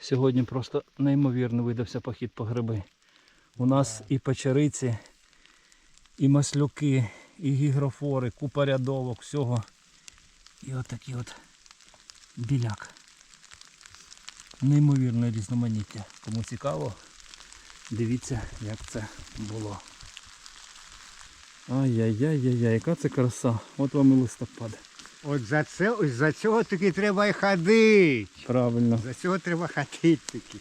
Сьогодні просто неймовірно видався похід по гриби. У нас і печериці, і маслюки, і гігрофори, купа рядовок, всього. І отакий от біляк. Неймовірне різноманіття. Кому цікаво, дивіться, як це було. Ай-яй-яй-яй, яка це краса. От вам і листопад. От за це, ось за цього таки треба і ходити. Правильно. За цього треба ходити таки.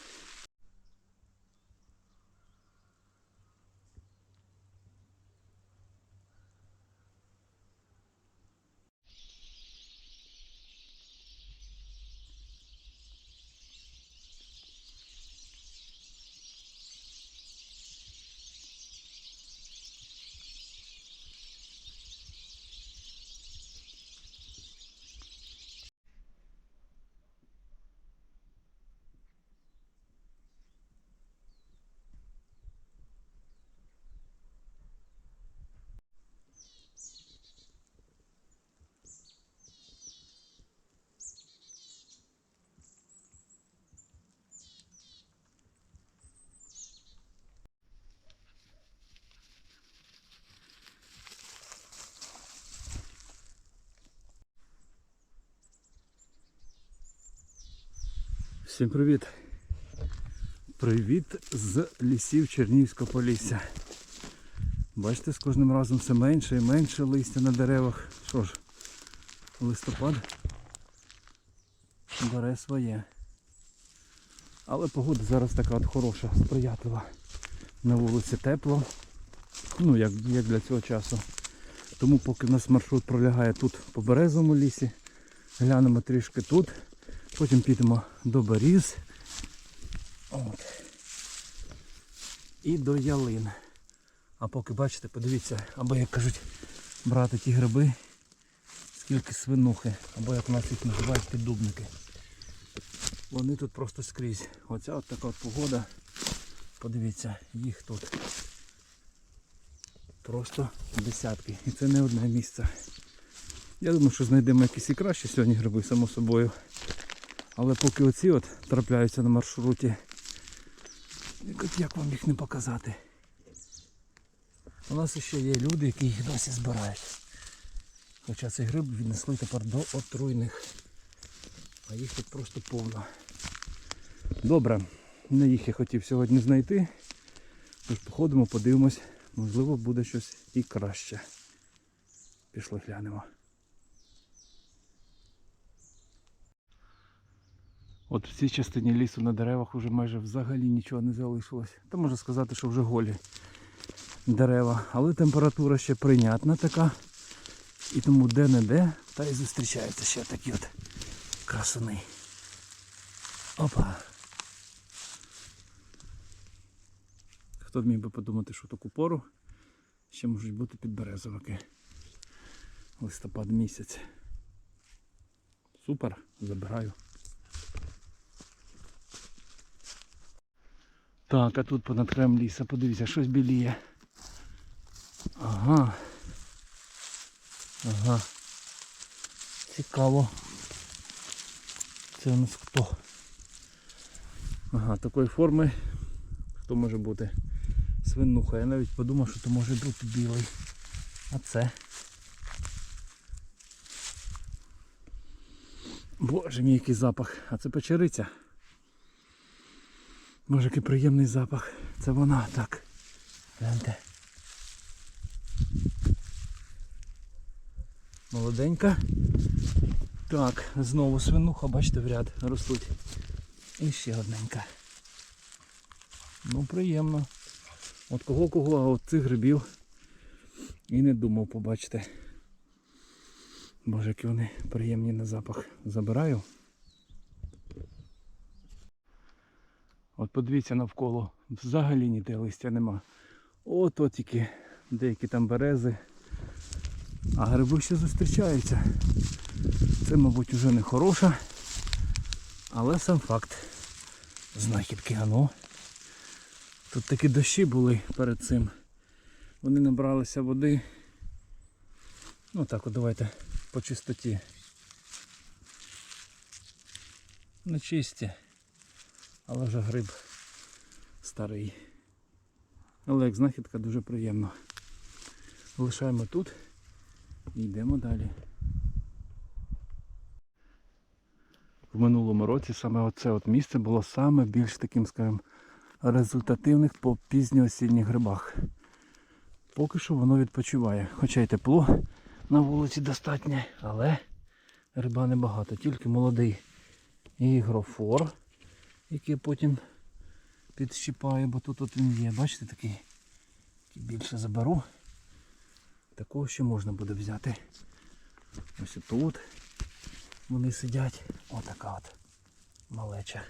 Всім привіт! Привіт з лісів Чернігівського полісся. Бачите, з кожним разом все менше і менше листя на деревах. Що ж, листопад бере своє. Але погода зараз така от хороша, сприятлива. На вулиці тепло. Ну, як, як для цього часу. Тому поки в нас маршрут пролягає тут по березовому лісі, глянемо трішки тут. Потім підемо до беріз. От. І до ялин. А поки бачите, подивіться, або як кажуть, брати ті гриби, скільки свинухи, або як у нас їх називають піддубники. Вони тут просто скрізь. Оця от така от погода. Подивіться, їх тут просто десятки. І це не одне місце. Я думаю, що знайдемо якісь і кращі сьогодні гриби, само собою. Але поки оці от трапляються на маршруті, як вам їх не показати. У нас ще є люди, які їх досі збирають. Хоча цей гриб віднесли тепер до отруйних. А їх тут просто повно. Добре, не їх я хотів сьогодні знайти. Тож походимо, подивимось, можливо буде щось і краще. Пішли глянемо. От в цій частині лісу на деревах вже майже взагалі нічого не залишилось. Та можна сказати, що вже голі дерева. Але температура ще прийнятна така. І тому де-не-де та й зустрічаються ще такі от красуни. Опа. Хто б міг би подумати, що таку пору ще можуть бути підберезовики. Листопад місяць. Супер, забираю. Так, а тут понад краєм ліса, подивіться, щось біліє. Ага. Ага. Цікаво. Це у нас хто? Ага, такої форми. Хто може бути? Свинуха. Я навіть подумав, що то може бути білий. А це. Боже мій який запах. А це печериця. Боже, який приємний запах. Це вона так. Гляньте. Молоденька. Так, знову свинуха, бачите, в ряд ростуть. І ще одненька. Ну, приємно. От кого-кого, а от цих грибів і не думав побачити. Боже, які вони приємні на запах. Забираю. От подивіться навколо, взагалі ніде листя нема. От от тільки деякі там берези. А гриби ще зустрічаються. Це, мабуть, вже не хороша. Але сам факт. Знахідки, ано. Тут такі дощі були перед цим. Вони набралися води. Ну так от давайте по чистоті. Ну чисті. Але вже гриб старий. Але як знахідка дуже приємно. Лишаємо тут і йдемо далі. В минулому році саме оце от місце було саме більш таким, скажімо, результативних по пізньоосінніх грибах. Поки що воно відпочиває. Хоча й тепло на вулиці достатньо, але гриба небагато, тільки молодий ігрофор, який потім підщипаю, бо тут от він є. Бачите, такий, більше заберу. Такого ще можна буде взяти. Ось тут вони сидять. Отака от малеча.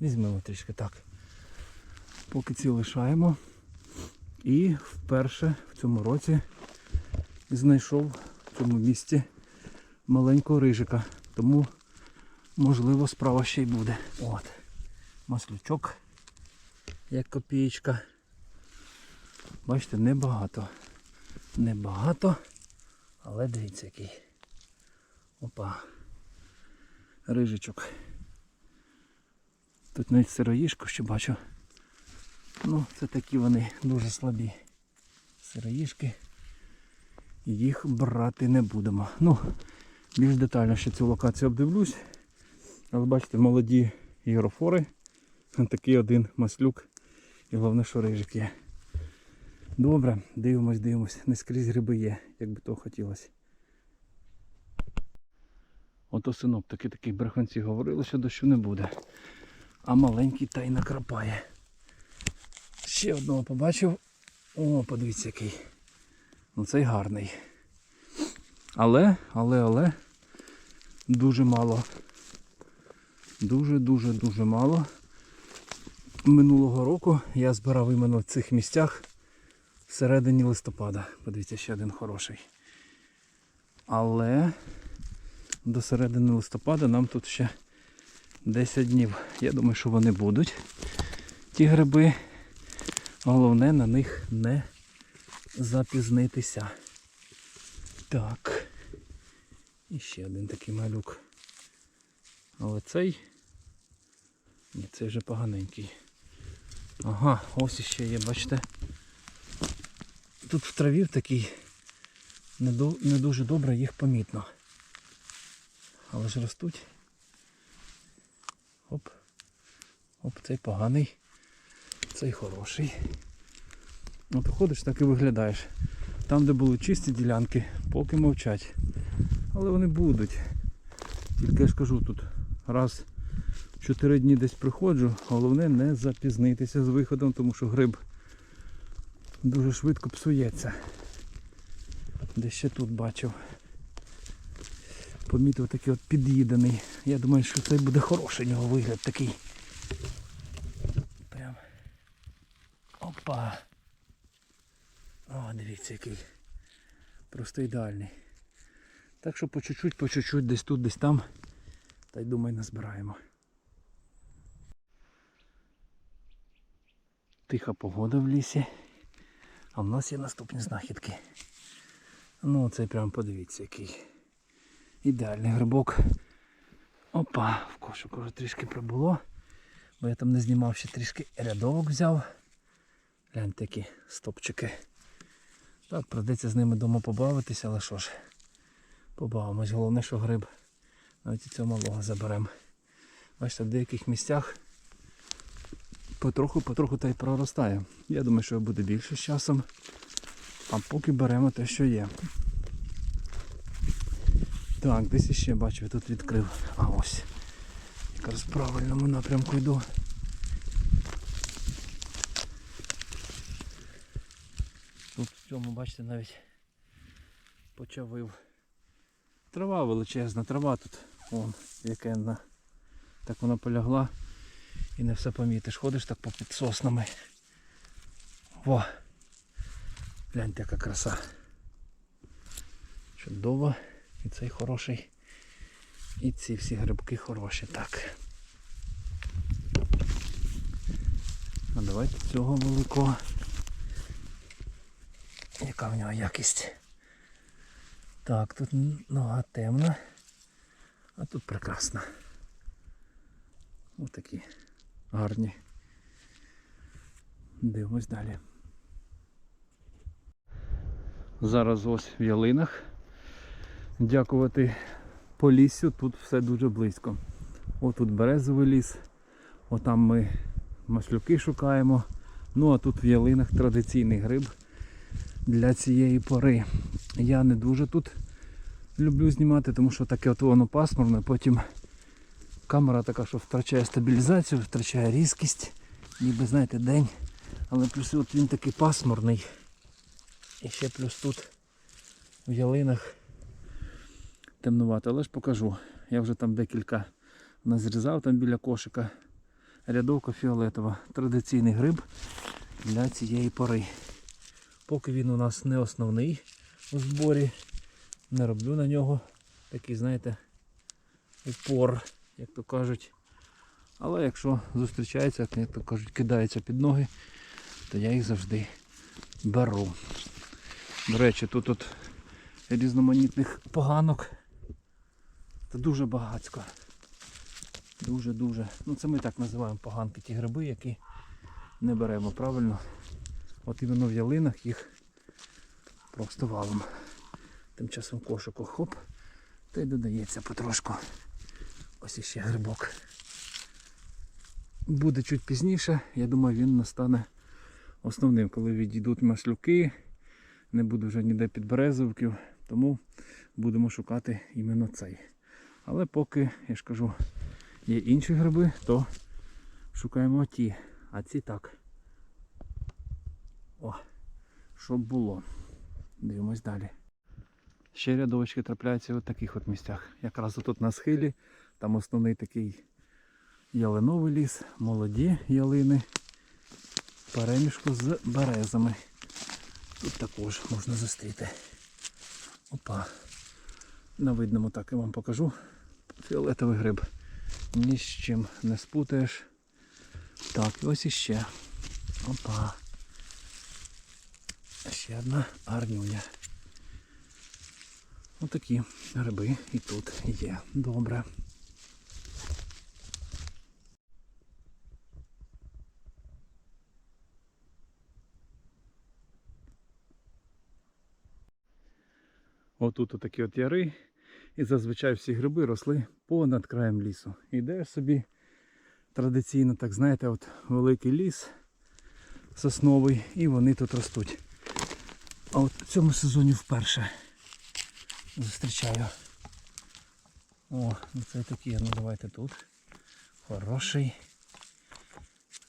Візьмемо трішки так. Поки ці лишаємо. І вперше в цьому році знайшов в цьому місці маленького рижика. Тому можливо справа ще й буде. От. Маслючок, як копієчка. Бачите, небагато. Небагато, але дивіться який. Опа. Рижичок. Тут навіть сироїшку ще бачу. Ну, це такі вони дуже слабі. Сироїшки. Їх брати не будемо. Ну, більш детально ще цю локацію обдивлюсь. Але бачите, молоді ігрофори. Такий один маслюк. І головне, що рижик є. Добре, дивимось, дивимось. Не скрізь гриби є, як би того хотілося. Ото синоптики такі бреханці говорили, що дощу не буде. А маленький та й накрапає. Ще одного побачив. О, подивіться який. Ну цей гарний. Але, але, але дуже мало. Дуже-дуже дуже мало. Минулого року я збирав іменно в цих місцях всередині листопада. Подивіться, ще один хороший. Але до середини листопада нам тут ще 10 днів. Я думаю, що вони будуть. Ті гриби. Головне на них не запізнитися. Так. І ще один такий малюк. Але цей... Ні, цей вже поганенький. Ага, ось іще є, бачите. Тут в траві не, ду- не дуже добре їх помітно. Але ж ростуть. Оп. Оп, цей поганий. Цей хороший. Ну, ти ходиш, так і виглядаєш. Там, де були чисті ділянки, поки мовчать. Але вони будуть. Тільки я ж кажу тут раз 4 дні десь приходжу, головне не запізнитися з виходом, тому що гриб дуже швидко псується. Де ще тут бачив. Помітив такий от під'їданий. Я думаю, що це буде хороший нього вигляд такий. Прям. Опа. О, дивіться який. Просто ідеальний. Так що по чуть-чуть, по чуть-чуть, десь тут, десь там. Та й думаю, назбираємо. Тиха погода в лісі. А в нас є наступні знахідки. Ну цей прям подивіться який. Ідеальний грибок. Опа, в кошику вже трішки прибуло. Бо я там не знімав ще трішки рядовок взяв. Гляньте які стопчики. Так, придеться з ними вдома побавитися, але що ж, побавимось. Головне, що гриб. Навіть і цього малого заберемо. Бачите, в деяких місцях потроху-потроху та й проростає. Я думаю, що буде більше з часом. А поки беремо те, що є. Так, десь іще бачу, тут відкрив. А ось. Якраз в правильному напрямку йду. Тут в цьому, бачите, навіть почавив. Трава величезна, трава тут. Вон, якенна. Так вона полягла і не все помітиш. Ходиш так попід соснами. Во! Гляньте, яка краса. Чудово. І цей хороший. І ці всі грибки хороші. Так. А давайте цього великого. Яка в нього якість? Так, тут нога темна, а тут прекрасна. Ось такі гарні. Дивимось далі. Зараз ось в ялинах. Дякувати Поліссю, тут все дуже близько. Отут березовий ліс, отам ми маслюки шукаємо. Ну а тут в ялинах традиційний гриб для цієї пори. Я не дуже тут люблю знімати, тому що таке от воно пасмурне, потім камера така, що втрачає стабілізацію, втрачає різкість, ніби знаєте, день. Але плюс от він такий пасмурний. І ще плюс тут в ялинах темнувато. Але ж покажу. Я вже там декілька назрізав там біля кошика. Рядовка фіолетова. Традиційний гриб для цієї пори. Поки він у нас не основний у зборі, не роблю на нього такий, знаєте, упор, як то кажуть. Але якщо зустрічається, як то кажуть, кидається під ноги, то я їх завжди беру. До речі, тут от різноманітних поганок. Це дуже багатсько. Дуже-дуже. Ну це ми так називаємо поганки, ті гриби, які не беремо правильно. От іменно в ялинах їх просто валом. Тим часом кошику хоп, та й додається потрошку. Ось іще грибок. Буде чуть пізніше, я думаю, він настане основним, коли відійдуть маслюки, не буде вже ніде підберезовиків, тому будемо шукати іменно цей. Але поки, я ж кажу, є інші гриби, то шукаємо ті. А ці так. О, щоб було. Дивимось далі. Ще рядовочки трапляються в таких от місцях. Якраз тут на схилі, там основний такий ялиновий ліс, молоді ялини, перемішку з березами. Тут також можна зустріти. Опа. На видному так я вам покажу. Фіолетовий гриб. Ні з чим не спутаєш. Так, ось іще. Опа. Ще одна гарнюня. Отакі гриби і тут є. Добре. Отут отакі от яри. І зазвичай всі гриби росли понад краєм лісу. Ідеш собі традиційно, так знаєте, от великий ліс сосновий, і вони тут ростуть. А от в цьому сезоні вперше зустрічаю. О, ну це такі, ну давайте тут. Хороший.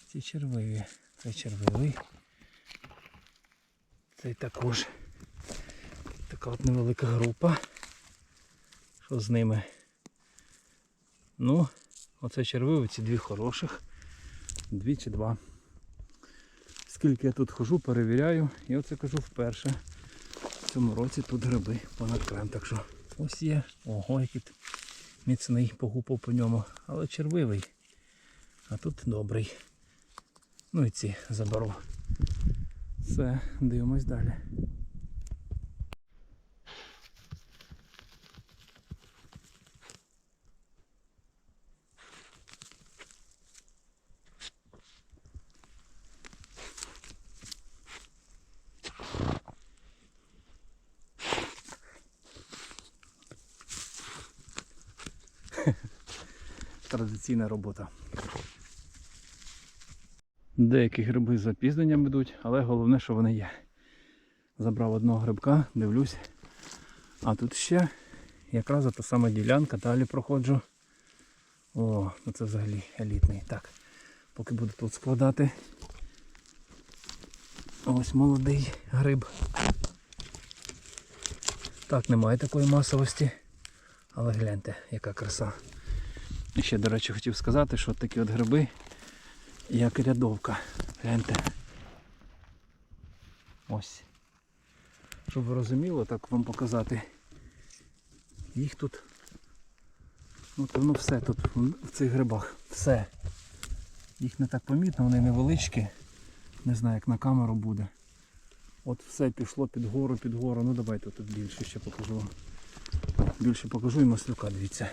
Ці червиві. Цей червивий. Цей також. Така от невелика група. Що з ними? Ну, оце червиві, ці дві хороших. Дві чи два. Скільки я тут хожу, перевіряю. І оце кажу вперше. В цьому році тут гриби понад краєм. Так що ось є. Ого, який міцний погупав по ньому. Але червивий. А тут добрий. Ну і ці заберу. Все, дивимось далі. Традиційна робота. Деякі гриби з запізненням йдуть, але головне, що вони є. Забрав одного грибка, дивлюсь. А тут ще якраз та сама ділянка, далі проходжу. О, ну це взагалі елітний. Так, поки буду тут складати. Ось молодий гриб. Так, немає такої масовості. Але гляньте, яка краса. І ще, до речі, хотів сказати, що такі от гриби, як рядовка. Гляньте. Ось. Щоб ви розуміли, так вам показати. Їх тут. Ну, то все тут в цих грибах. Все. Їх не так помітно, вони невеличкі. Не знаю, як на камеру буде. От все пішло під гору, під гору. Ну давайте тут більше ще покажу. Більше покажу і маслюка, дивіться.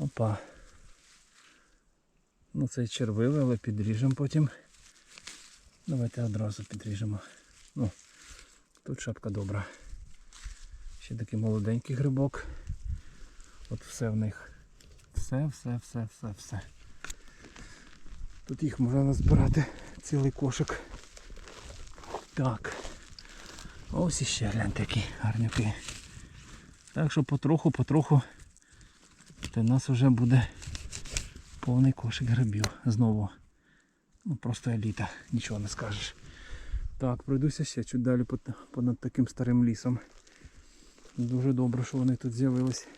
Опа. Ну цей червивий, але підріжемо потім. Давайте одразу підріжемо. Ну, тут шапка добра. Ще такий молоденький грибок. От все в них. Все, все, все, все, все. Тут їх можна назбирати цілий кошик. Так. Ось іще гляньте які гарнюки. Так що потроху, то в нас вже буде повний кошик грибів. Знову. Ну просто еліта, нічого не скажеш. Так, пройдуся ще чуть далі понад таким старим лісом. Дуже добре, що вони тут з'явились.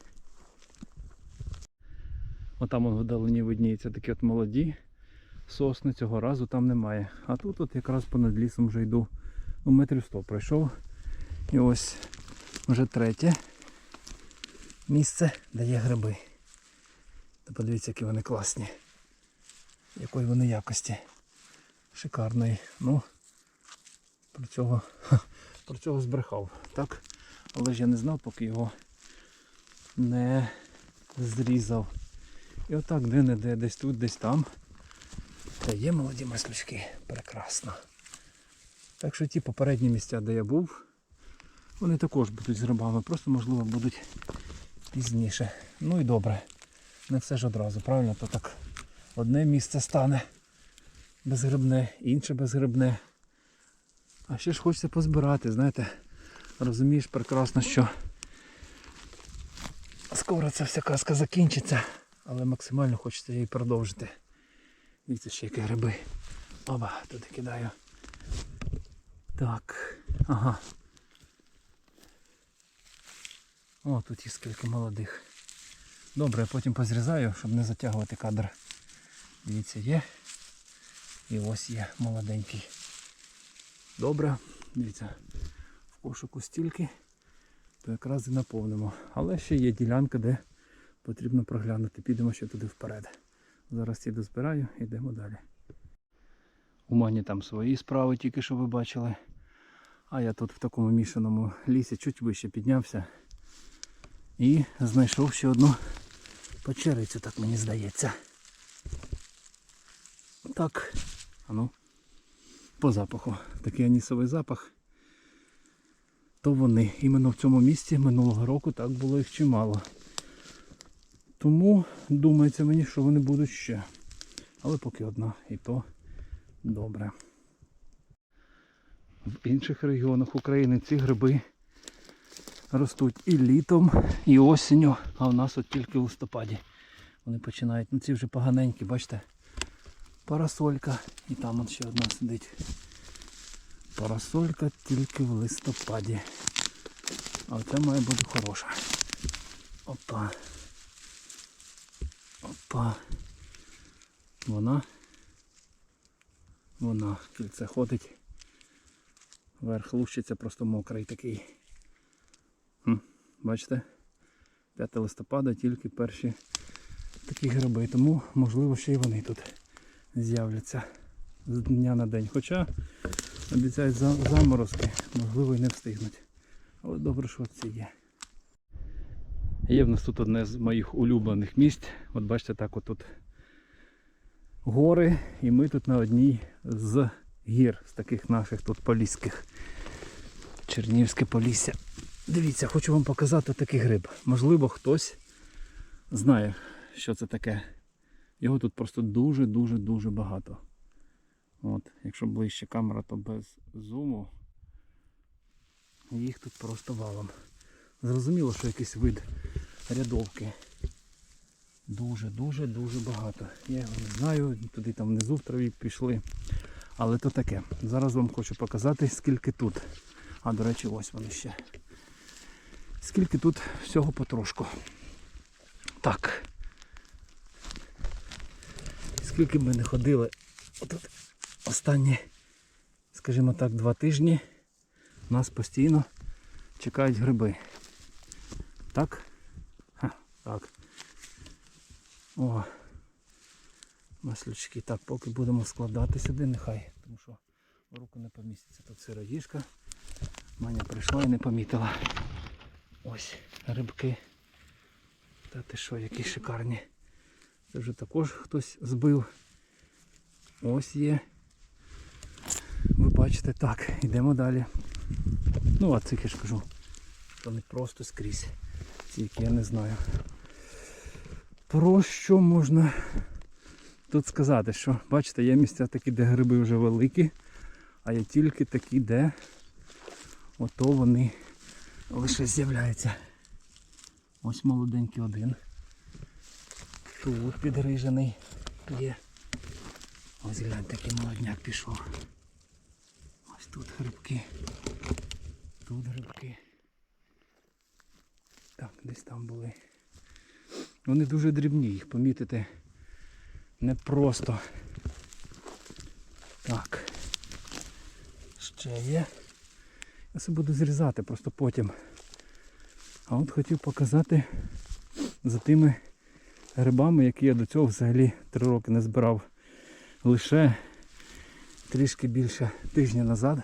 Отам он вдалині видніються такі от молоді сосни, цього разу там немає. А тут от якраз понад лісом вже йду. Ну, метрів 100 пройшов. І ось вже третє місце, де є гриби. Подивіться, які вони класні. Якої вони якості. Шикарної. Ну, про цього, про цього збрехав. Так? Але ж я не знав, поки його не зрізав. І отак де-не-де, десь тут, десь там. Та є молоді маслючки. Прекрасно. Так що ті попередні місця, де я був, вони також будуть з грибами, просто можливо будуть пізніше. Ну і добре. Не все ж одразу, правильно? То так одне місце стане безгрибне, інше безгрибне. А ще ж хочеться позбирати, знаєте, розумієш прекрасно, що скоро ця вся казка закінчиться, але максимально хочеться її продовжити. Дивіться ще які гриби. Оба, туди кидаю. Так, ага. О, тут є скільки молодих. Добре, я потім позрізаю, щоб не затягувати кадр. Дивіться, є. І ось є молоденький. Добре, дивіться, в кошику стільки, то якраз і наповнимо. Але ще є ділянка, де потрібно проглянути. Підемо ще туди вперед. Зараз ці дозбираю йдемо далі. У мене там свої справи, тільки що ви бачили. А я тут в такому мішаному лісі чуть вище піднявся. І знайшов ще одну печерицю, так мені здається. Так. А ну, по запаху. Такий анісовий запах. То вони. Іменно в цьому місці минулого року так було їх чимало. Тому думається мені, що вони будуть ще. Але поки одна і то добре. В інших регіонах України ці гриби ростуть і літом, і осінню, а в нас от тільки в листопаді вони починають. Ну ці вже поганенькі, бачите? Парасолька і там от ще одна сидить. Парасолька тільки в листопаді. А це має бути хороша. Опа. Опа. Вона. Вона кільце ходить. Верх лущиться просто мокрий такий. Бачите? 5 листопада тільки перші такі гриби. Тому можливо ще й вони тут з'являться з дня на день. Хоча обіцяють заморозки, можливо і не встигнуть. Але добре, що ці є. Є в нас тут одне з моїх улюблених місць. От бачите, так отут гори, і ми тут на одній з гір, з таких наших тут поліських. Чернівське полісся. Дивіться, хочу вам показати такий гриб. Можливо, хтось знає, що це таке. Його тут просто дуже-дуже-дуже багато. От, якщо ближче камера, то без зуму. Їх тут просто валом. Зрозуміло, що якийсь вид рядовки. Дуже-дуже-дуже багато. Я його не знаю, туди там внизу в траві пішли. Але то таке. Зараз вам хочу показати, скільки тут. А, до речі, ось вони ще. Скільки тут всього потрошку. Так. Скільки ми не ходили отут останні, скажімо так, два тижні нас постійно чекають гриби. Так? Ха, так. О. Маслючки. Так, поки будемо складати сюди, нехай. Тому що руку не поміститься. Тут сироїжка. Маня прийшла і не помітила. Ось рибки. Та ти що, які шикарні. Це вже також хтось збив. Ось є. Ви бачите, так, йдемо далі. Ну, а цих я ж кажу, то не просто скрізь. Ці, які я не знаю. Про що можна тут сказати? Що, бачите, є місця такі, де гриби вже великі, а є тільки такі, де ото вони лише з'являються. Ось молоденький один. Тут підгрижений є. Ось глянь, такий молодняк пішов. Ось тут грибки. Тут грибки. Так, десь там були. Вони дуже дрібні, їх помітити непросто. Так. Ще є. Я це буду зрізати просто потім. А от хотів показати за тими грибами, які я до цього взагалі три роки не збирав. Лише трішки більше тижня назад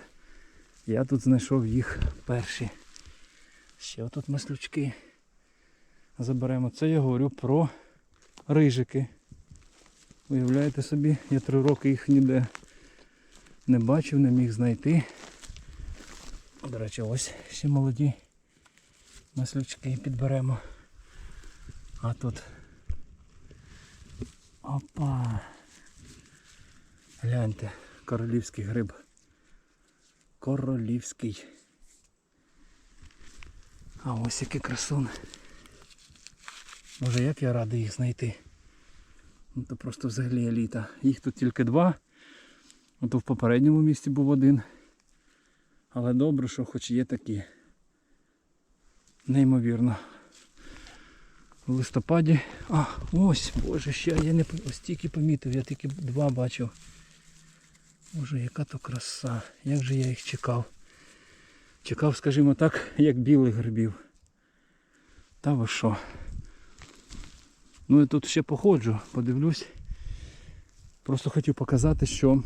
я тут знайшов їх перші. Ще отут маслючки заберемо. Це я говорю про рижики. Уявляєте собі, я три роки їх ніде не бачив, не міг знайти. До речі, ось ще молоді маслючки підберемо. А тут. Опа. Гляньте, королівський гриб. Королівський. А ось який красун. Може як я радий їх знайти. Ну то просто взагалі еліта. Їх тут тільки два. Ото в попередньому місці був один. Але добре, що хоч є такі. Неймовірно. В листопаді. А, ось, боже, ще я не ось тільки помітив, я тільки два бачив. Боже, яка то краса. Як же я їх чекав. Чекав, скажімо так, як білих грибів. Та ви що? Ну і тут ще походжу, подивлюсь. Просто хотів показати, що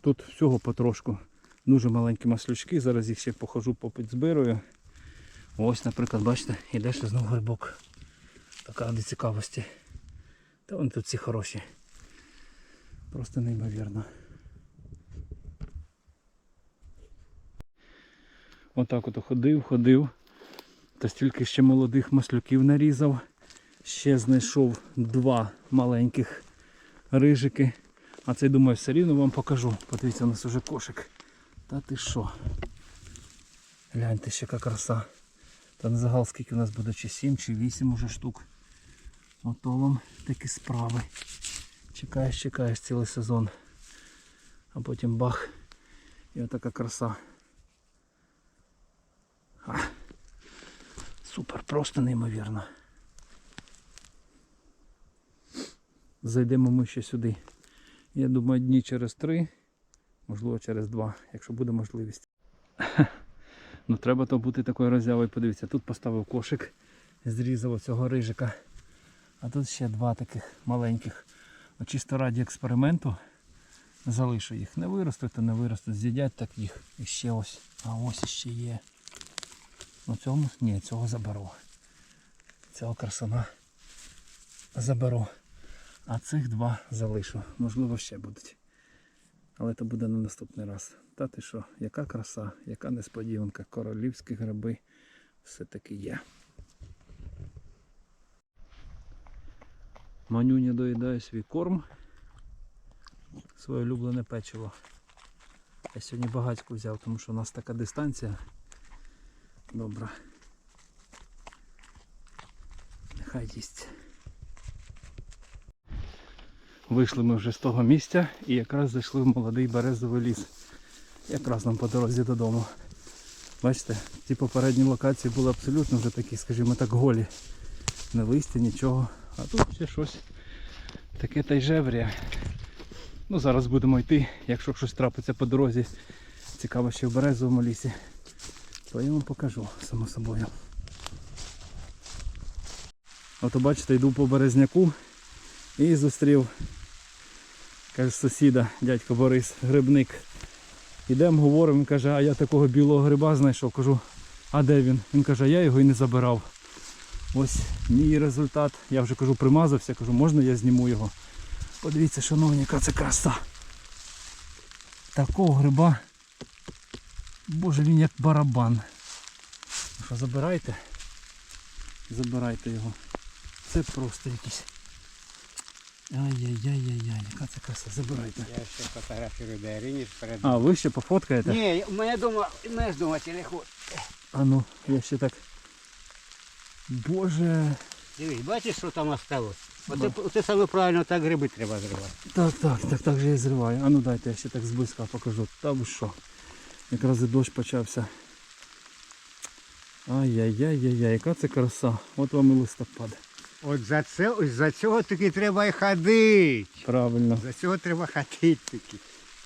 тут всього потрошку. Дуже маленькі маслючки, зараз їх ще похожу попідзбирую. Ось, наприклад, бачите, іде ще знову грибок. Така ради цікавості. Та вони тут всі хороші. Просто неймовірно. Отак от ходив, ходив. Та стільки ще молодих маслюків нарізав. Ще знайшов два маленьких рижики. А це думаю все рівно вам покажу. Подивіться, у нас уже кошик. Та ти що? Гляньте, ще яка краса. Та на загал скільки у нас буде, чи 7, чи 8 уже штук. Ото вам такі справи. Чекаєш, чекаєш цілий сезон. А потім бах. І отака краса. А. Супер, просто неймовірно. Зайдемо ми ще сюди. Я думаю, дні через три, можливо через два, якщо буде можливість. Ну треба то бути такою роззявою. Подивіться, тут поставив кошик, зрізав оцього рижика. А тут ще два таких маленьких. От чисто раді експерименту залишу їх. Не виростуть, то не виростуть, з'їдять так їх. І ще ось. А ось ще є. Ну цьому ні, цього заберу. Цього красуна заберу. А цих два залишу. Можливо, ще будуть. Але це буде на наступний раз. Та ти що, яка краса, яка несподіванка, королівські гриби все-таки є. Манюня доїдає свій корм, своє улюблене печиво. Я сьогодні багатько взяв, тому що у нас така дистанція. Добра. Нехай їсть. Вийшли ми вже з того місця і якраз зайшли в молодий березовий ліс. Якраз нам по дорозі додому. Бачите, ті попередні локації були абсолютно вже такі, скажімо так, голі. Не листя, нічого. А тут ще щось таке та й жеврія. Ну зараз будемо йти, якщо щось трапиться по дорозі, цікаво ще в березовому лісі, то я вам покажу, само собою. Ото бачите, йду по березняку і зустрів каже, сусіда, дядько Борис, грибник. Ідемо, говоримо, він каже, а я такого білого гриба знайшов. Кажу, а де він? Він каже, а я його і не забирав. Ось мій результат. Я вже кажу, примазався, кажу, можна я зніму його. Подивіться, шановні, яка це краса. Такого гриба. Боже, він як барабан. Ну Що, забирайте? Забирайте його. Це просто якийсь. Ай-яй-яй-яй-яй, яка це краса, забирайте. Я ще фотографірую Дарині перед. А, ви ще пофоткаєте? Ні, у мене дома, у мене ж дома телефон. А ну, я ще так. Боже. Дивись, бачиш, що там осталось? Оце, оце саме правильно так гриби треба зривати. Так, так, так, так же я зриваю. А ну дайте я ще так зблизька покажу. Та ви що? Якраз і дощ почався. Ай-яй-яй-яй-яй, яка це краса. От вам і листопад. От за це, ось за цього таки треба і ходити. Правильно. За цього треба ходити таки.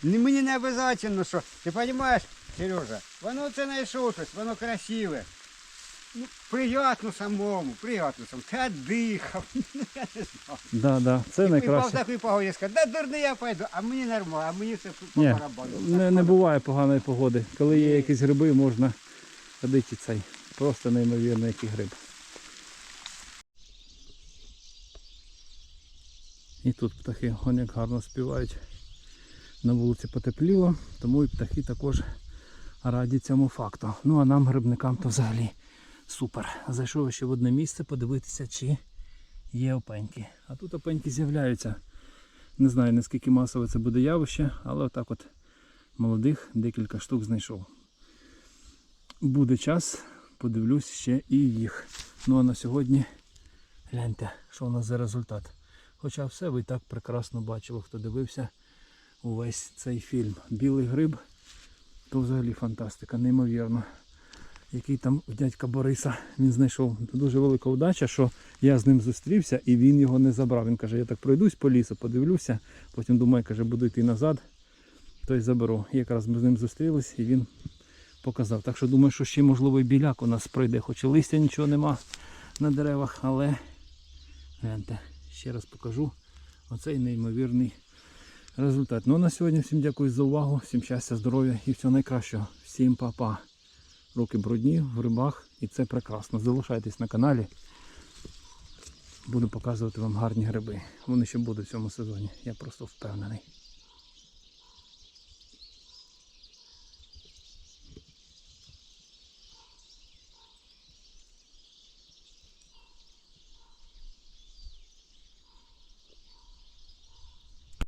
Ні, Мені не обов'язково, що. Ти розумієш, Сережа, воно це знайшов щось, воно красиве. Ну, приятно самому, приятно самому. Ти дихав. Я не знаю. Да, да, це І пав найкраще. такий погоді, сказав, да дурний я пойду, а мені нормально, а мені це по Ні, барабану. не, не буває поганої погоди. Коли є якісь гриби, можна ходити і цей. Просто неймовірно, який гриб. І тут птахи вон як гарно співають. На вулиці потепліло, тому і птахи також раді цьому факту. Ну а нам, грибникам, то взагалі супер. Зайшов ще в одне місце подивитися, чи є опеньки. А тут опеньки з'являються. Не знаю наскільки масове це буде явище, але отак от молодих декілька штук знайшов. Буде час, подивлюсь ще і їх. Ну а на сьогодні гляньте, що у нас за результат. Хоча все ви і так прекрасно бачили, хто дивився увесь цей фільм. Білий гриб то взагалі фантастика, неймовірно. Який там дядька Бориса він знайшов. Дуже велика удача, що я з ним зустрівся і він його не забрав. Він каже, я так пройдусь по лісу, подивлюся, потім думаю, каже, буду йти назад, то й заберу. І якраз ми з ним зустрілись і він показав. Так що думаю, що ще можливо і біляк у нас пройде, хоч і листя нічого нема на деревах, але гляньте, ще раз покажу оцей неймовірний результат. Ну а на сьогодні всім дякую за увагу, всім щастя, здоров'я і всього найкращого. Всім па-па. Руки брудні в рибах і це прекрасно. Залишайтесь на каналі. Буду показувати вам гарні гриби. Вони ще будуть в цьому сезоні. Я просто впевнений.